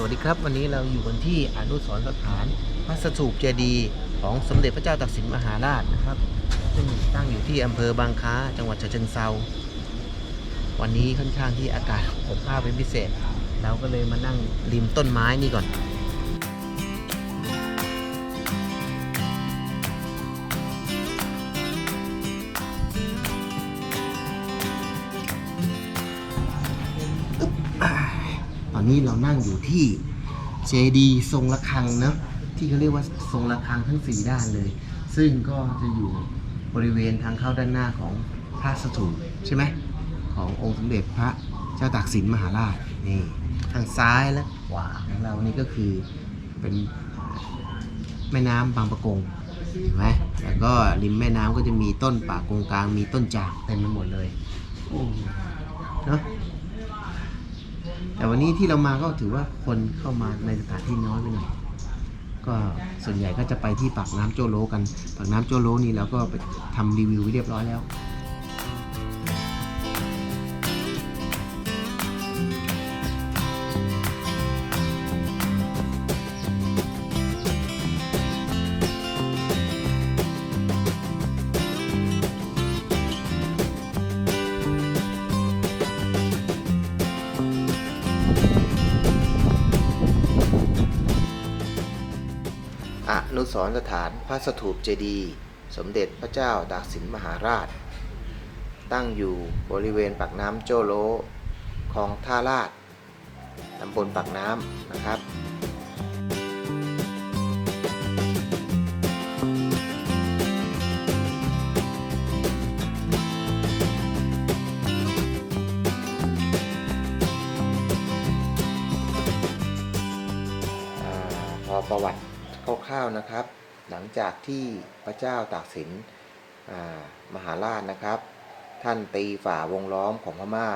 สวัสดีครับ วันนี้เราอยู่กันที่อนุสรณ์สถานพระสถูปเจดีย์ของสมเด็จพระเจ้าตากสินมหาราชนะครับ ซึ่งตั้งอยู่ที่อำเภอบางค้า จังหวัดฉะเชิงเซาวันนี้ค่อนข้างที่อากาศอบอ้าวเป็นพิเศษ เราก็เลยมานั่งริมต้นไม้นี่ก่อน อนนี้เรานั่งอยู่ที่เจดีทรงระฆังนะที่เขาเรียกว่าทรงระฆังทั้งสี่ด้านเลย ซึ่งก็จะอยู่บริเวณทางเข้าด้านหน้าของพระสถูปใช่ไหมขององค์สมเด็จพระเจ้าตากสินมหาราชนี่ทางซ้ายและขวาของเรานี่ก็คือเป็นแม่น้ำบางประกงเห็นไหมแล้วก็ริมแม่น้ำก็จะมีต้นป่ากงกลางมีต้นจากเต็มไปหมดเลยโอ้เนอะ วันนี้ที่เรามาก็ถือว่าคนเข้ามาในสถานที่น้อยไปหน่อยก็ส่วนใหญ่ก็จะไปที่ปากน้ำโจโลกัน ปากน้ำโจโลนี่เราก็ไปทำรีวิวเรียบร้อยแล้ว อนุสรสถานพระสถูปเจดีย์สมเด็จพระเจ้าตากสินมหาราช ตั้งอยู่บริเวณปากน้ำโจโลคลองท่าลาดตำบลปากน้ำนะครับพอประวัติ คร่าวๆนะครับ หลังจากที่พระเจ้าตากสินมหาราชนะครับ ท่านตีฝ่าวงล้อมของพม่า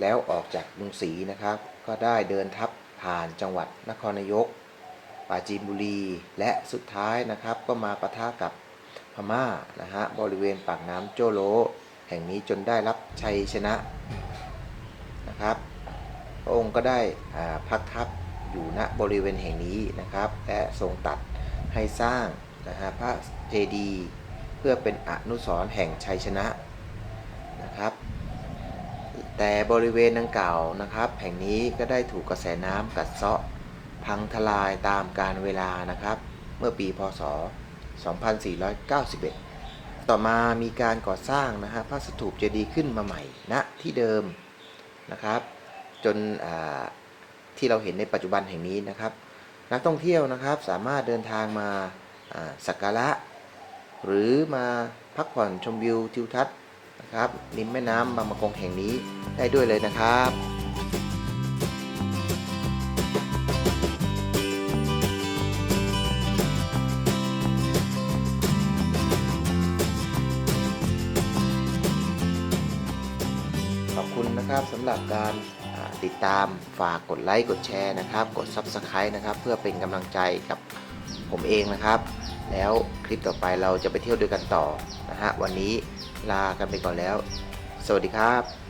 แล้วออกจากกรุงศรีนะครับ ก็ได้เดินทัพผ่านจังหวัดนครนายกปราจีนบุรีและสุดท้ายนะครับ ก็มาปะทะกับพม่านะฮะบริเวณปากน้ำโจโล แห่งนี้จนได้รับชัยชนะนะครับ องค์ก็ได้พักทัพ อยู่ณบริเวณแห่งนี้นะครับ และทรงตัดให้สร้างนะฮะพระเจดีย์เพื่อเป็นอนุสรณ์แห่งชัยชนะนะครับ แต่บริเวณดังกล่าวนะครับ แห่งนี้ก็ได้ถูกกระแสน้ำกัดเซาะพังทลายตามการเวลานะครับ เมื่อปีพศ 2491 ต่อมามีการก่อสร้างนะฮะพระสถูปเจดีย์ขึ้นมาใหม่ณที่เดิมนะครับ จนอ่า ที่เราเห็นในปัจจุบันแห่งนี้นะครับ นักท่องเที่ยวนะครับสามารถเดินทางมาสักการะ หรือมาพักผ่อนชมวิวทิวทัศน์นะครับริมแม่น้ำบางประกงแห่งนี้ได้ด้วยเลยนะครับขอบคุณนะครับสำหรับการ ติดตามฝากกดไลค์กดแชร์นะครับ กด Subscribe นะครับ เพื่อเป็นกำลังใจกับผมเองนะครับ แล้วคลิปต่อไปเราจะไปเที่ยวด้วยกันต่อนะฮะวันนี้ลากันไปก่อนแล้ว สวัสดีครับ